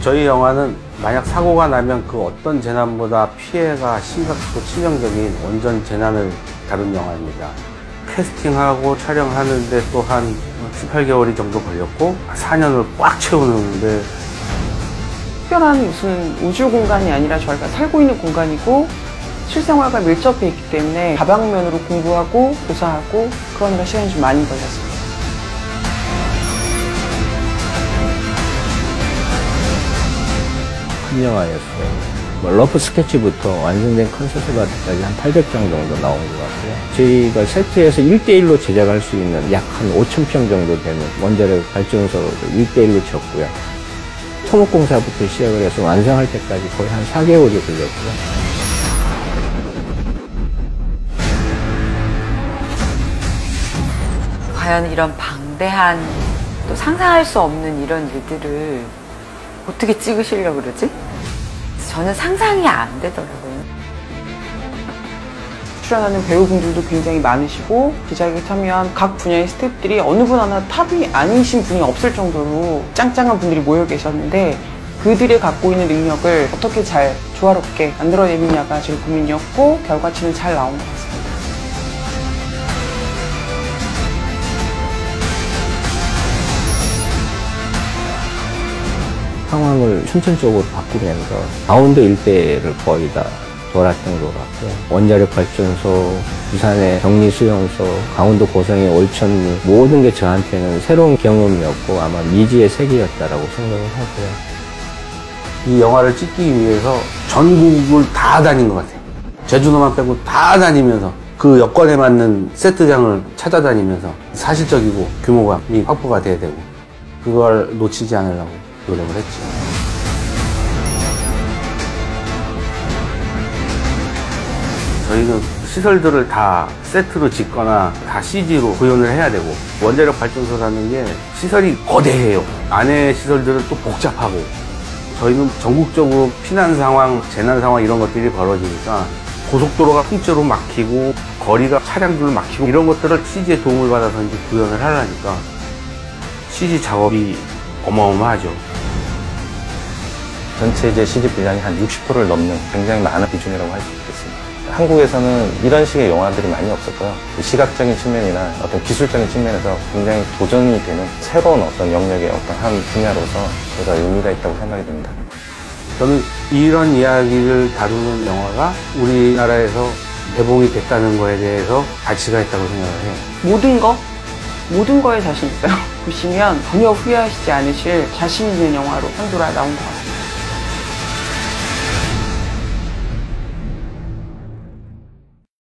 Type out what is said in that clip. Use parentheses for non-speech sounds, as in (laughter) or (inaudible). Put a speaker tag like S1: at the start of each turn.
S1: 저희 영화는 만약 사고가 나면 그 어떤 재난보다 피해가 심각하고 치명적인 원전 재난을 다룬 영화입니다. 캐스팅하고 촬영하는데 또 한 18개월이 정도 걸렸고 4년을 꽉 채우는데
S2: 특별한 무슨 우주 공간이 아니라 저희가 살고 있는 공간이고 실생활과 밀접해 있기 때문에 다방면으로 공부하고 교사하고 그러느라 시간이 좀 많이 걸렸습니 다.
S3: 큰 영화였어요. 뭐 러프 스케치부터 완성된 컨셉트 바트까지 한 800장 정도 나온 것 같고요. 저희가 세트에서 1대1로 제작할 수 있는 약 한 5,000평 정도 되는 원자력 발전소를 1대1로 쳤고요. 토목공사부터 시작을 해서 완성할 때까지 거의 한 4개월이 걸렸고요.
S4: 과연 이런 방대한 또 상상할 수 없는 이런 일들을 어떻게 찍으시려고 그러지? 저는 상상이 안 되더라고요.
S2: 출연하는 배우분들도 굉장히 많으시고 제작에 참여한 각 분야의 스태프들이 어느 분 하나 탑이 아니신 분이 없을 정도로 짱짱한 분들이 모여 계셨는데 그들이 갖고 있는 능력을 어떻게 잘 조화롭게 만들어내느냐가 제일 고민이었고 결과치는 잘 나온 것 같습니다.
S3: 상황을 춘천적으로 바꾸면서 강원도 일대를 거의 다 돌았던 것 같고요. 원자력 발전소, 부산의 격리수용소, 강원도 고성의 올천리 모든 게 저한테는 새로운 경험이었고 아마 미지의 세계였다라고 생각을 하고요.
S1: 이 영화를 찍기 위해서 전국을 다 다닌 것 같아요. 제주도만 빼고 다 다니면서 그 여건에 맞는 세트장을 찾아다니면서 사실적이고 규모가 확보가 돼야 되고 그걸 놓치지 않으려고 노력을 했죠. 저희는 시설들을 다 세트로 짓거나 다 CG로 구현을 해야 되고 원자력 발전소라는 게 시설이 거대해요. 안에 시설들은 또 복잡하고 저희는 전국적으로 피난 상황, 재난 상황 이런 것들이 벌어지니까 고속도로가 통째로 막히고 거리가 차량들로 막히고 이런 것들을 CG의 도움을 받아서 이제 구현을 하려니까 CG 작업이 어마어마하죠.
S5: 전체 이제 CG 분량이 한 60%를 넘는 굉장히 많은 비중이라고 할 수 있겠습니다. 한국에서는 이런 식의 영화들이 많이 없었고요. 시각적인 측면이나 어떤 기술적인 측면에서 굉장히 도전이 되는 새로운 어떤 영역의 어떤 한 분야로서 제가 의미가 있다고 생각이 듭니다.
S1: 저는 이런 이야기를 다루는 영화가 우리나라에서 개봉이 됐다는 거에 대해서 가치가 있다고 생각을 해요.
S2: 모든 거, 모든 거에 자신 있어요. (laughs) 보시면 전혀 후회하시지 않으실 자신 있는 영화로 판도라 나온 것 같습니다.